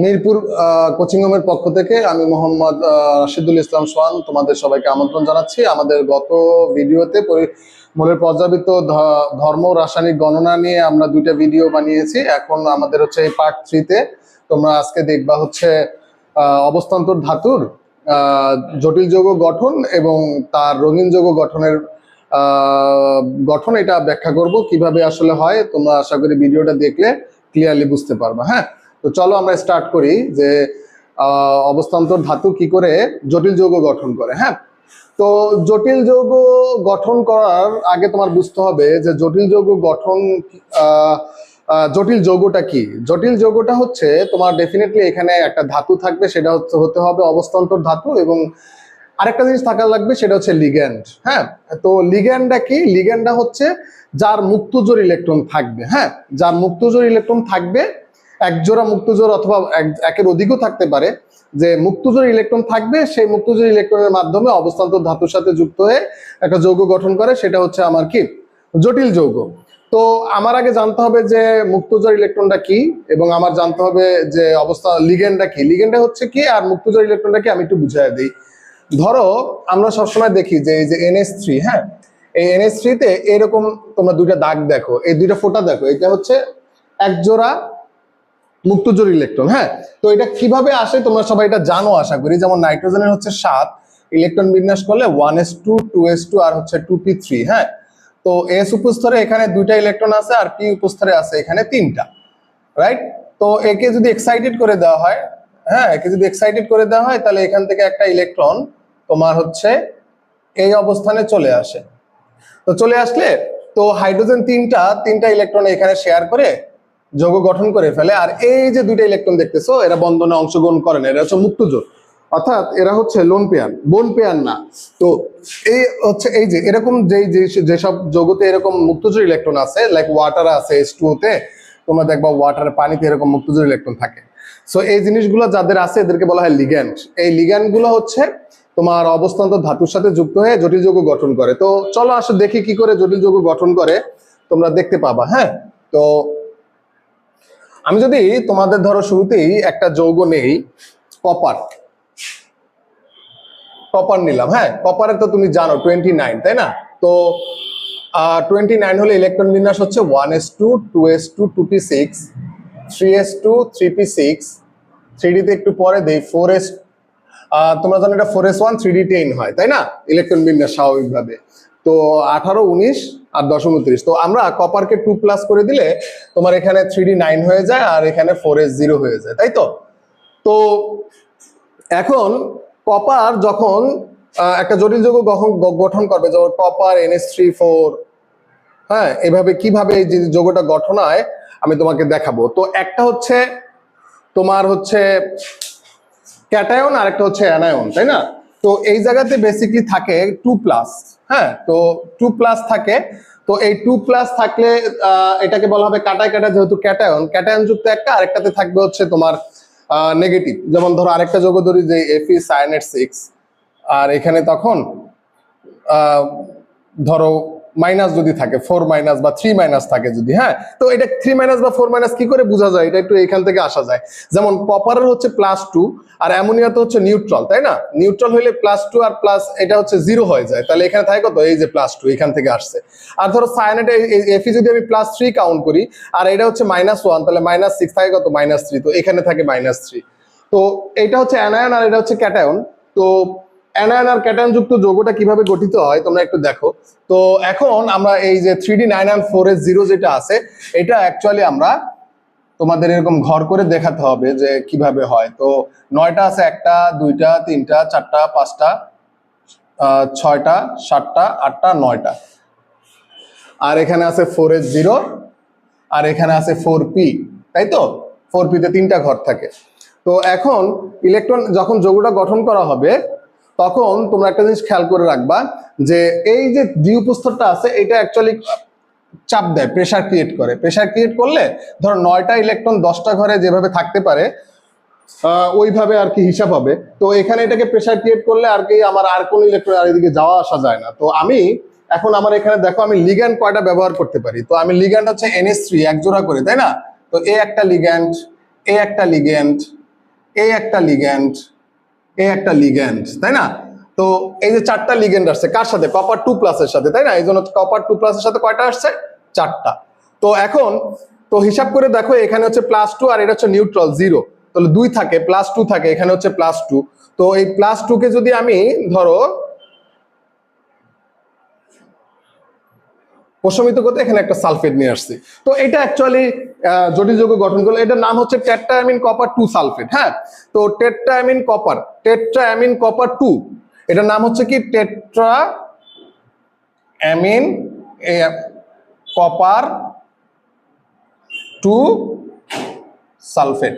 Mirpur coaching রুমের পক্ষ থেকে আমি মোহাম্মদ রাশিদুল ইসলাম সোহান তোমাদের সবাইকে আমন্ত্রণ জানাচ্ছি। আমাদের গত ভিডিওতে মূলের পর্যাবৃত্ত ধর্ম রাসায়নিক গণনা নিয়ে আমরা দুইটা ভিডিও বানিয়েছি। এখন আমাদের হচ্ছে এই পার্ট থ্রিতে তোমরা আজকে দেখবা হচ্ছে অবস্থান্তর ধাতুর জটিল যৌগ গঠন এবং তার রঙিন যৌগ গঠনের গঠন এটা ব্যাখ্যা করব। কীভাবে আসলে হয় তোমরা আশা করি ভিডিওটা দেখলে ক্লিয়ারলি বুঝতে পারবা হ্যাঁ? তো চলো আমরা স্টার্ট করি যে অবস্থান্তর ধাতু কি করে জটিল যৌগ গঠন করে হ্যাঁ? তো জটিল যৌগ গঠন করার আগে তোমার বুঝতে হবে যে জটিল যৌগ গঠন জটিল যৌগটা কি? জটিল যৌগটা হচ্ছে তোমার ডেফিনেটলি এখানে একটা ধাতু থাকবে, সেটা হচ্ছে হতে হবে অবস্থান্তর ধাতু এবং আরেকটা জিনিস থাকা লাগবে, সেটা হচ্ছে লিগ্যান্ড হ্যাঁ? তো লিগ্যান্ডটা কি? লিগ্যান্ডটা হচ্ছে যার মুক্তজোর ইলেকট্রন থাকবে হ্যাঁ? যার মুক্তজোর ইলেকট্রন থাকবে এক জোড়া মুক্তজোর অথবা এক- একের অধিকও থাকতে পারে, যে মুক্তজোর ইলেকট্রন থাকবে, সেই মুক্তজোর ইলেকট্রনের মাধ্যমে অবস্থান্তর ধাতুর সাথে যুক্ত হয়ে একটা যৌগ গঠন করে, সেটা হচ্ছে আমার কি? জটিল যৌগ। তো আমার আগে জানতে হবে যে মুক্তজোর ইলেকট্রনটা কি, এবং আমার জানতে হবে যে অবস্থা লিগেন্ডটা কি। লিগেন্ডটা হচ্ছে কি, আর মুক্তজোর ইলেকট্রনটা কি, আমি একটু বুঝাই দিই। ধরো, আমরা সবসময় দেখি যে এই যে এনএস থ্রি হ্যাঁ? এই এনএস থ্রিতে এরকম তোমরা দুইটা দাগ দেখো, এই দুইটা ফোঁটা দেখো, এটা হচ্ছে এক জোড়া মুক্তজোর ইলেকট্রন হ্যাঁ? তো এটা কীভাবে আসে তোমরা সবাই এটা জানো আশা করি। যেমন নাইট্রোজেনের হচ্ছে সাত ইলেকট্রন বিন্যাস করলে one s two two s two আর হচ্ছে টু পি থ্রি হ্যাঁ? তো এস উপস্তরে এখানে দুইটা ইলেকট্রন আছে আর পি উপস্তরে আছে এখানে তিনটা রাইট তো একে যদি এক্সাইটেড করে দেওয়া হয় হ্যাঁ একে যদি এক্সাইটেড করে দেওয়া হয়, তাহলে এখান থেকে একটা ইলেকট্রন তোমার হচ্ছে এই অবস্থানে চলে আসে। তো চলে আসলে, তো হাইড্রোজেন তিনটা তিনটা ইলেকট্রন এখানে শেয়ার করে যৌগ গঠন করে ফেলে। আর এই যে দুইটা ইলেকট্রন দেখতেছো, এরা বন্ধনে অংশগ্রহণ করে না, এরা হচ্ছে মুক্তজোর অর্থাৎ এরা হচ্ছে লোন পেয়ার বোন পেয়ার না। তো এই হচ্ছে এই যে, এরকম যেই যেসব যৌগতে এরকম মুক্তজোর ইলেকট্রন আছে লাইক ওয়াটার আছে এস তে, তোমরা দেখবা ওয়াটারের পানিতে এরকম মুক্তজোর ইলেকট্রন থাকে। সো এই জিনিসগুলো যাদের আছে, এদেরকে বলা হয় লিগ্যান্ড এই লিগ্যান্ডগুলো হচ্ছে তোমার অবস্থান্ত ধাতুর সাথে যুক্ত হয়ে জটিল যৌগ গঠন করে। তো চলো আসো দেখি কি করে জটিল যৌগ গঠন করে তোমরা দেখতে পাবা হ্যাঁ? তো আমি যদি তোমাদের ধরো শুরুতেই একটা যৌগ নেই কপার কপার নিলাম হ্যাঁ? কপারে তো তুমি জানো টোয়েন্টি নাইন তাই না? তো টোয়েন্টি নাইন হলে ইলেকট্রন বিন্যাস হচ্ছে one s two two s two two p six three s two three p six three ডিতে একটু পরে দেই ফোর এস তোমরা জানো এটা four s one three d ten হয়, তাই না? ইলেকট্রন বিন্যাস স্বাভাবিকভাবে। তো, আঠারো, উনিশ আর দশ উনত্রিশ। তো আমরা কপারকে টু প্লাস করে দিলে তোমার এখানে থ্রি নাইন হয়ে যায় আর এখানে ফোর এস জিরো হয়ে যায়, তাই তো? তো এখন কপার যখন একটা জটিল যৌগ গঠন করবে, যেমন কপার এনএস থ্রি ফোর হ্যাঁ এভাবে কীভাবে এই যৌগটা গঠন হয় আমি তোমাকে দেখাবো। তো একটা হচ্ছে তোমার হচ্ছে ক্যাটায়ন আর একটা হচ্ছে অ্যানায়ন তাই না? তো এই জায়গাতে বেসিকলি থাকে টু প্লাস হ্যাঁ তো টু প্লাস থাকে। তো এই টু প্লাস থাকলে এটাকে বলা হবে কাটায় কাটায় যেহেতু ক্যাটায়ন ক্যাটায়ন যুক্ত একটা, আরেকটাতে থাকবে হচ্ছে তোমার নেগেটিভ যেমন ধরো আরেকটা যোগ ধরি যে এফি সাইনেট সিক্স আর এখানে তখন ধরো মাইনাস যদি থাকে ফোর মাইনাস বা থ্রি মাইনাস থাকে যদি হ্যাঁ? তো এটা থ্রি মাইনাস বা ফোর মাইনাস কি করে বোঝা যায়? এটা একটু এখান থেকে আসা যায়। যেমন কপারের হচ্ছে প্লাস টু আর অ্যামোনিয়াতে হচ্ছে নিউট্রাল তাই না? নিউট্রাল হলে প্লাস টু আর প্লাস এটা হচ্ছে জিরো হয়ে যায়। তাহলে এখানে থাকে কত? এই যে প্লাস টু এখান থেকে আসছে। আর ধরো সায়ানেটে এফি যদি আমি প্লাস থ্রি কাউন্ট করি, আর এটা হচ্ছে মাইনাস ওয়ান তাহলে মাইনাস সিক্স থাকে কত? মাইনাস থ্রি তো এখানে থাকে মাইনাস থ্রি তো এটা হচ্ছে অ্যানায়ন আর এটা হচ্ছে ক্যাটায়ন তো অ্যানায়ন আর ক্যাটায়ন যুক্ত যৌগটা কীভাবে গঠিত হয় তোমরা একটু দেখো। তো এখন আমরা এই যে three d nine and four s zero যেটা আছে, এটা অ্যাকচুয়ালি আমরা তোমাদের এরকম ঘর করে দেখাতে হবে যে কীভাবে হয়। তো নয়টা আছে একটা, দুইটা, তিনটা, চারটা, পাঁচটা ছয়টা, সাতটা, আটটা, নয়টা। আর এখানে আছে ফোর এস জিরো আর এখানে আছে ফোর পি তাই তো? ফোর পিতে তিনটা ঘর থাকে। তো এখন ইলেকট্রন যখন যৌগটা গঠন করা হবে তখন তোমরা একটা জিনিস খেয়াল করে রাখবা যে এই যে দ্বি উপস্তরটা আছে, এটা অ্যাকচুয়ালি চাপ দেয় প্রেশার ক্রিয়েট করে। প্রেশার ক্রিয়েট করলে ধরো নয়টা ইলেকট্রন দশটা ঘরে যেভাবে থাকতে পারে ওইভাবে আর কি হিসাব হবে। তো এখানে এটাকে প্রেশার ক্রিয়েট করলে আর কি আমার আর কোন ইলেকট্রন আর এদিকে যাওয়া আসা যায় না। তো আমি এখন আমার এখানে দেখো আমি লিগ্যান্ড কয়টা ব্যবহার করতে পারি? তো আমি লিগ্যান্ড হচ্ছে এনএস থ্রি এক জোড়া করে, তাই না? তো এ একটা লিগ্যান্ড এ একটা লিগ্যান্ড এই একটা লিগ্যান্ড এই একটা লিগেন্ড তাই না? তো এই যে চারটা লিগেন্ড আসছে, কার সাথে? কপার টু প্লাসের সাথে, তাই না? এই জন্য কপার টু প্লাসের সাথে কয়টা আসছে? চারটা। তো এখন, তো হিসাব করে দেখো, এখানে হচ্ছে প্লাস টু আর এটা হচ্ছে নিউট্রাল জিরো তাহলে দুই থাকে প্লাস টু থাকে, এখানে হচ্ছে প্লাস টু তো এই প্লাস টুকে যদি আমি ধরো প্রশমিত করতে এখানে একটা সালফেট নিয়ে আসছি। তো এটা অ্যাকচুয়ালি জটিল যৌগ গঠন করলে, এটার নাম হচ্ছে টেট্রাঅ্যামিন কপার টু সালফেট হ্যাঁ? তো tetraammine copper tetraammine copper two এটার নাম হচ্ছে কি? Tetra amine copper two sulphate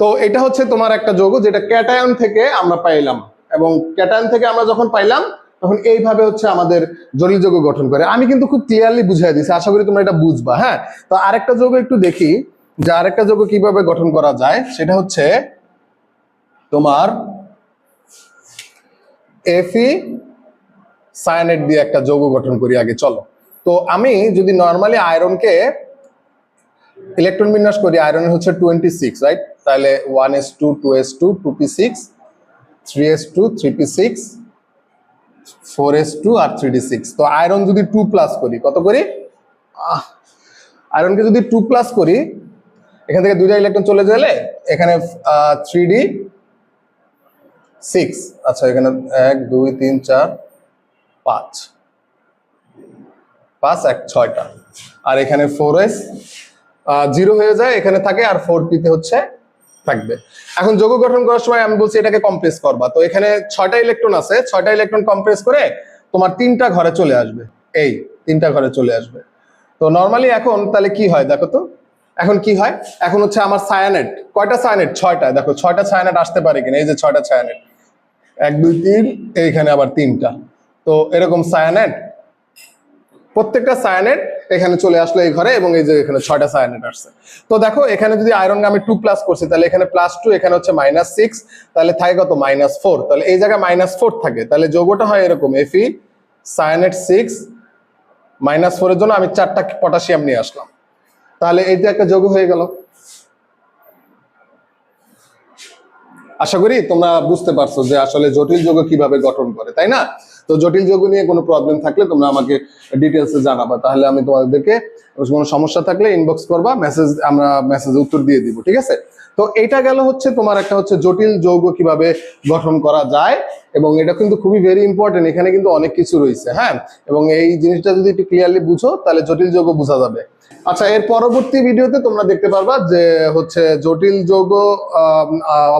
তো এটা হচ্ছে তোমার একটা যৌগ, যেটা ক্যাটায়ন থেকে আমরা পাইলাম। এবং ক্যাটায়ন থেকে আমরা যখন পাইলাম তখন এইভাবে হচ্ছে আমাদের জটিল যৌগ গঠন করে। আমি কিন্তু খুব ক্লিয়ারলি বুঝাই দিছি, আশা করি তোমরা এটা বুঝবা হ্যাঁ? তো আরেকটা যৌগ একটু দেখি, যে আরেকটা যৌগ কীভাবে গঠন করা যায়, সেটা হচ্ছে তোমার এফি সায়ানেট দিয়ে একটা যৌগ গঠন করি আগে, চলো। তো আমি যদি নর্মালি আয়রনকে, ইলেকট্রন বিন্যাস করি আয়রন হচ্ছে টোয়েন্টি সিক্স রাইট তাহলে one s two two s two two p six three s two three p six four s two আর থ্রি ডি সিক্স। তো আয়রন যদি টু প্লাস করি, কত করি? আয়রনকে যদি টু প্লাস করি, এখান থেকে দুইটা ইলেকট্রন চলে গেলে এখানে থ্রি ডি সিক্স। আচ্ছা এখানে এক, দুই, তিন, চার, পাঁচ। পাঁচ, এক, ছয়টা। আর এখানে ফোর এস জিরো হয়ে যায়, এখানে থাকে, আর ফোর পিতে হচ্ছে থাকবে। এখন যৌগ গঠন করার সময় আমি বলছি এটাকে কম্প্রেস করবা। তো এখানে ছয়টা ইলেকট্রন আছে, ছয়টা ইলেকট্রন কম্প্রেস করে তোমার তিনটা ঘরে চলে আসবে। এই তিনটা ঘরে চলে আসবে। তো নর্মালি এখন তাহলে কি হয় দেখো তো? এখন কি হয়? এখন হচ্ছে আমার সায়ানেট কয়টা সায়ানেট ছয়টা। দেখো, ছয়টা সায়ানেট আসতে পারে কিনা? এই যে ছয়টা সায়ানেট এক, দুই, তিন, এইখানে আবার তিনটা। তো এরকম সায়ানেট প্রত্যেকটা সায়ানেট এখানে চলে আসলো এই ঘরে এবং এই যে এখানে ছয়টা সায়ানেট আসছে। তো দেখো, এখানে যদি আয়রন আমি টু প্লাস করছি, তাহলে এখানে প্লাস টু এখানে হচ্ছে মাইনাস সিক্স তাহলে থাকে কত? মাইনাস ফোর তাহলে এই জায়গায় মাইনাস ফোর থাকে। তাহলে যোগটা হয় এরকম এফি সায়ানেট সিক্স মাইনাস ফোরের জন্য আমি চারটা পটাশিয়াম নিয়ে আসলাম। তাহলে এইটা একটা যোগ হয়ে গেল। আশা করি তোমরা বুঝতে পারছ যে আসলে জটিল যৌগ কীভাবে গঠন করে, তাই না? তো জটিল যৌগ নিয়ে কোনো প্রবলেম থাকলে তোমরা আমাকে ডিটেলসে জানাবা, তাহলে আমি তোমাদেরকে কোনো সমস্যা থাকলে ইনবক্স করবা মেসেজ আমরা মেসেজে উত্তর দিয়ে দিব, ঠিক আছে? তো এটা গেল হচ্ছে তোমার একটা হচ্ছে জটিল যৌগ কীভাবে গঠন করা যায়, এবং এটা কিন্তু খুবই ভেরি ইম্পর্টেন্ট এখানে কিন্তু অনেক কিছু রয়েছে হ্যাঁ? এবং এই জিনিসটা যদি একটু ক্লিয়ারলি বুঝো, তাহলে জটিল যৌগ বোঝা যাবে। আচ্ছা এর পরবর্তী ভিডিওতে তোমরা দেখতে পারবা যে হচ্ছে জটিল যৌগ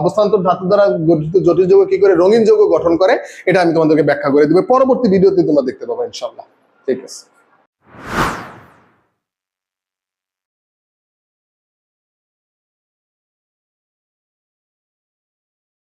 অবস্থান্তর ধাতু দ্বারা গঠিত জটিল যৌগ কি করে রঙিন যৌগ গঠন করে, এটা আমি তোমাদেরকে ব্যাখ্যা করে দেবো। পরবর্তী ভিডিওতে তোমরা দেখতে পাবে ইনশাল্লাহ ঠিক আছে।